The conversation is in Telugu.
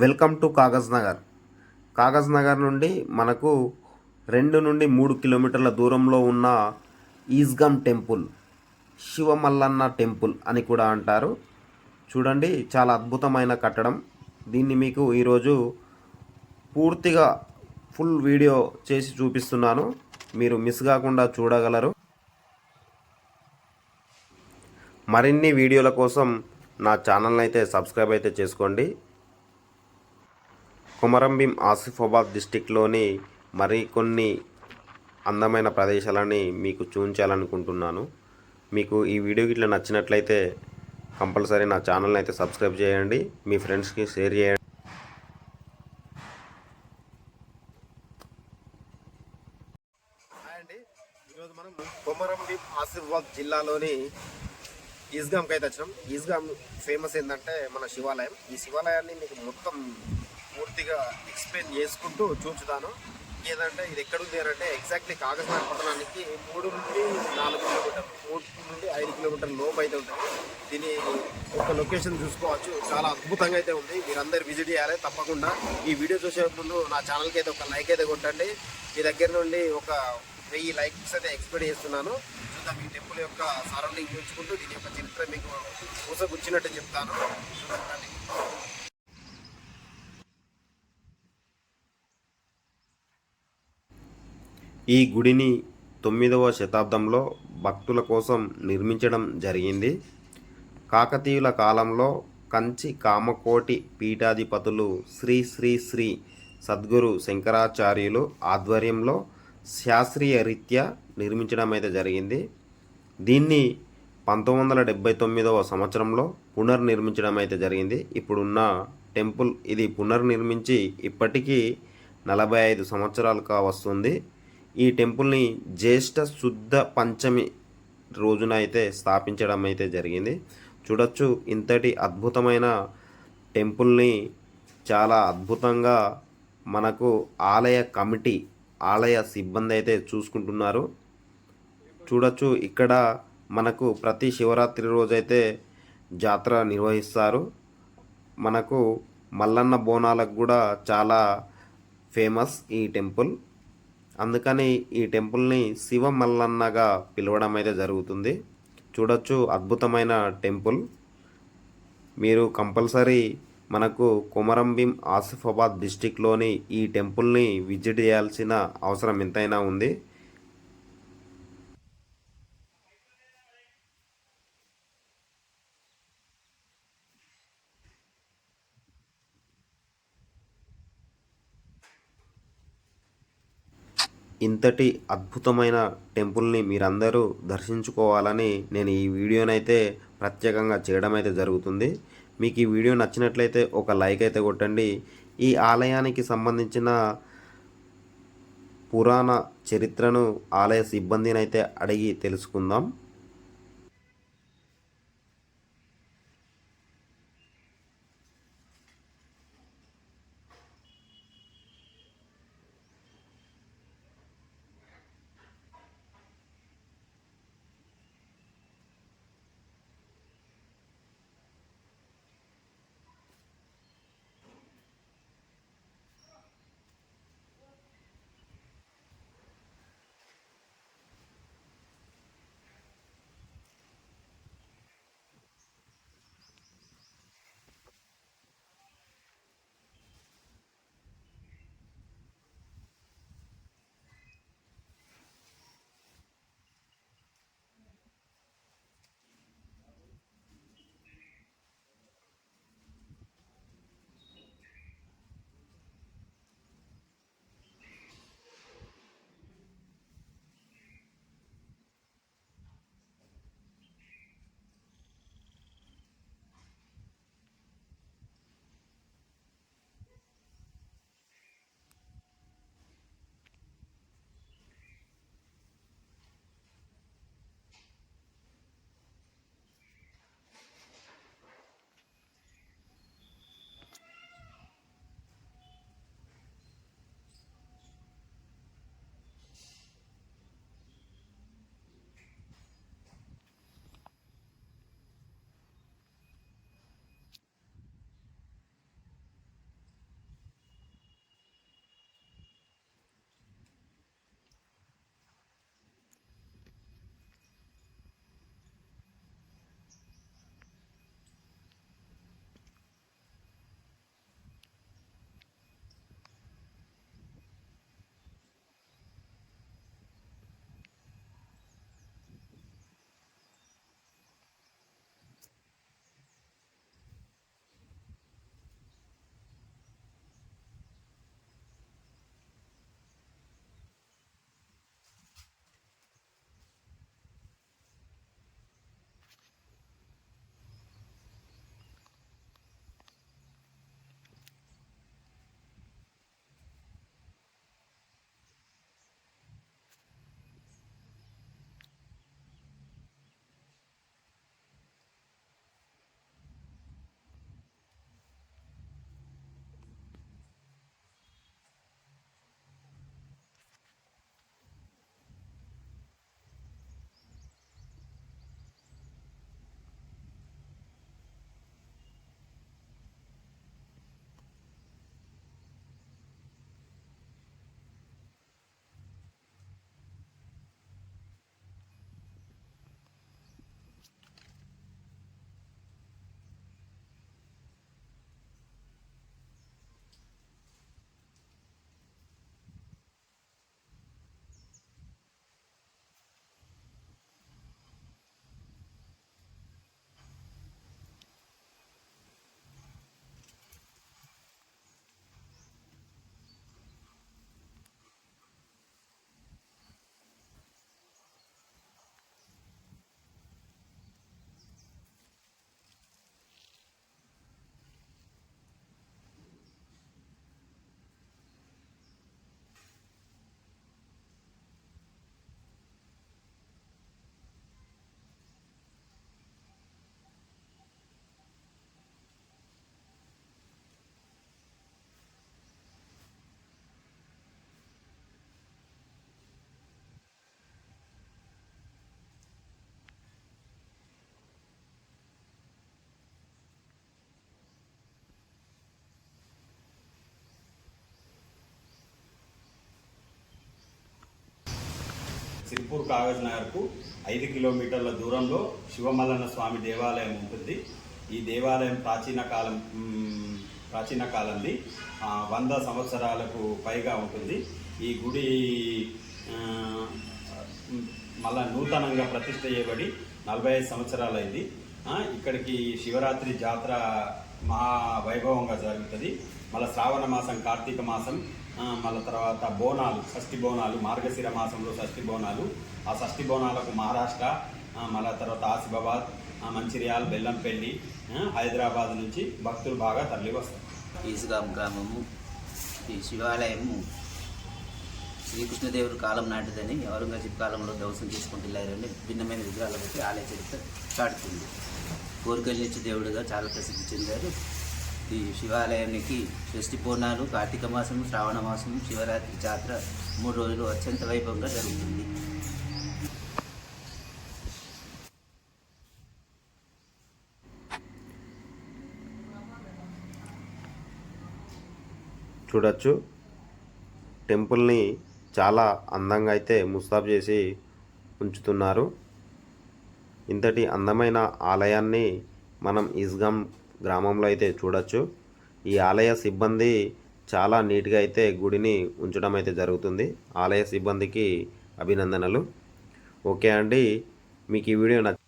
Welcome to Kagaz Nagar. Kagaz Nagar నుండి మనకు రెండు నుండి మూడు కిలోమీటర్ల దూరంలో ఉన్న ఈజ్గమ్ టెంపుల్ శివమల్లన్న టెంపుల్ అని కూడా అంటారు. చూడండి చాలా అద్భుతమైన కట్టడం. దీన్ని మీకు ఈరోజు పూర్తిగా ఫుల్ వీడియో చేసి చూపిస్తున్నాను. మీరు మిస్ కాకుండా చూడగలరు. మరిన్ని వీడియోల కోసం నా ఛానల్ అయితే సబ్స్క్రైబ్ అయితే చేసుకోండి. కొమరంభీం ఆసిఫాబాద్ డిస్టిక్లోని మరికొన్ని అందమైన ప్రదేశాలని మీకు చూపించాలనుకుంటున్నాను. మీకు ఈ వీడియో ఇట్లా నచ్చినట్లయితే కంపల్సరీ నా ఛానల్ని అయితే సబ్స్క్రైబ్ చేయండి. మీ ఫ్రెండ్స్కి షేర్ చేయండి. హాయ్ అండి. ఈరోజు మనం కొమరంభీం ఆసిఫాబాద్ జిల్లాలోని ఈజ్గామ్కి అయితే వచ్చినాం. ఈస్గామ్ ఫేమస్ ఏంటంటే మన శివాలయం. ఈ శివాలయాన్ని మీకు మొత్తం పూర్తిగా ఎక్స్ప్లెయిన్ చేసుకుంటూ చూచుతాను. ఏదంటే ఇది ఎక్కడుంది అంటే ఎగ్జాక్ట్లీ కాగజ్నగర్ పట్టణానికి మూడు నుండి నాలుగు కిలోమీటర్లు మూడు నుండి ఐదు కిలోమీటర్ల లోపు అయితే ఉంటుంది దీని ఒక లొకేషన్ చూసుకోవచ్చు. చాలా అద్భుతంగా అయితే ఉంది. మీరందరూ విజిట్ చేయాలి. తప్పకుండా ఈ వీడియో చూసే ముందు నా ఛానల్కి అయితే ఒక లైక్ అయితే కొట్టండి. మీ దగ్గర నుండి ఒక వెయ్యి లైక్స్ అయితే ఎక్స్పెక్ట్ చేస్తున్నాను. చూద్దాం ఈ టెంపుల్ యొక్క సరౌండింగ్ చూసుకుంటూ దీని యొక్క చరిత్ర మీకు కూసగుచ్చినట్టు చెప్తాను. చూడండి ఈ గుడిని తొమ్మిదవ శతాబ్దంలో భక్తుల కోసం నిర్మించడం జరిగింది. కాకతీయుల కాలంలో కంచి కామకోటి పీఠాధిపతులు శ్రీ శ్రీ శ్రీ సద్గురు శంకరాచార్యులు ఆధ్వర్యంలో శాస్త్రీయ రీత్యా నిర్మించడం అయితే జరిగింది. దీన్ని పంతొమ్మిది వందల డెబ్బై తొమ్మిదవ సంవత్సరంలో పునర్నిర్మించడం అయితే జరిగింది. ఇప్పుడున్న టెంపుల్ ఇది పునర్నిర్మించి ఇప్పటికీ నలభై ఐదు సంవత్సరాలు కావస్తుంది ఈ టెంపుల్ని జ్యేష్ఠ శుద్ధ పంచమి రోజున అయితే స్థాపించడం అయితే జరిగింది. చూడొచ్చు ఇంతటి అద్భుతమైన టెంపుల్ని చాలా అద్భుతంగా మనకు ఆలయ కమిటీ ఆలయ సిబ్బంది అయితే చూసుకుంటున్నారు. చూడొచ్చు ఇక్కడ మనకు ప్రతి శివరాత్రి రోజైతే జాతర నిర్వహిస్తారు. మనకు మల్లన్న బోనాలకు కూడా చాలా ఫేమస్ ఈ టెంపుల్. అందుకని ఈ టెంపుల్ని శివ మల్లన్నగా పిలవడం అయితే జరుగుతుంది. చూడొచ్చు అద్భుతమైన టెంపుల్. మీరు కంపల్సరీ మనకు కొమరంభీం ఆసిఫాబాద్ డిస్టిక్లోని ఈ టెంపుల్ని విజిట్ చేయాల్సిన అవసరం ఎంతైనా ఉంది. ఇంతటి అద్భుతమైన టెంపుల్ని మీరందరూ దర్శించుకోవాలని నేను ఈ వీడియోనైతే ప్రత్యేకంగా చేయడం అయితే జరుగుతుంది. మీకు ఈ వీడియో నచ్చినట్లయితే ఒక లైక్ అయితే కొట్టండి. ఈ ఆలయానికి సంబంధించిన పురాణ చరిత్రను ఆలయ సిబ్బందిని అయితే అడిగి తెలుసుకుందాం. సిరిపూర్ కాగజ్ నగర్కు ఐదు కిలోమీటర్ల దూరంలో శివమల్లన్న స్వామి దేవాలయం ఉంటుంది. ఈ దేవాలయం ప్రాచీన కాలం ప్రాచీన కాలంది వంద సంవత్సరాలకు పైగా ఉంటుంది. ఈ గుడి మళ్ళా నూతనంగా ప్రతిష్ట చేయబడి నలభై ఐదు సంవత్సరాలైంది. ఆ, ఇక్కడికి శివరాత్రి జాతర మహా వైభవంగా జరుగుతుంది. మళ్ళీ శ్రావణ మాసం కార్తీక మాసం మళ్ళీ తర్వాత బోనాలు షష్ఠి బోనాలు మార్గశిర మాసంలో షష్ఠి బోనాలు. ఆ షష్ఠి బోనాలకు మహారాష్ట్ర మళ్ళీ తర్వాత ఆసిఫాబాద్ మంచిర్యాల బెల్లంపల్లి హైదరాబాద్ నుంచి భక్తులు బాగా తరలి వస్తారు ఈసుగాం గ్రామము ఈ శివాలయము శ్రీకృష్ణదేవుడి కాలం నాటిదని ఔరంగజేబ్ కాలంలో ధ్వంసం చేసుకుంటూ వెళ్ళారని భిన్నమైన విగ్రహాలు బట్టి ఆలయ చరిత్ర చాటుతుంది. కోరికల్నిచ్చి దేవుడిగా చాలా ప్రసిద్ధి చెందారు. ఈ శివాలయానికి షష్ఠి పూర్ణాలు కార్తీక మాసం శ్రావణ మాసం శివరాత్రి జాతర మూడు రోజులు అత్యంత వైభవంగా జరుగుతుంది. చూడొచ్చు. టెంపుల్ని చాలా అందంగా అయితే ముస్తాబు చేసి ఉంచుతున్నారు. ఇంతటి అందమైన ఆలయాన్ని మనం ఈస్గాం గ్రామంలో అయితే చూడొచ్చు. ఈ ఆలయ సిబ్బంది చాలా నీట్గా అయితే గుడిని ఉంచడం అయితే జరుగుతుంది. ఆలయ సిబ్బందికి అభినందనలు. ఓకే అండి. మీకు ఈ వీడియో నచ్చ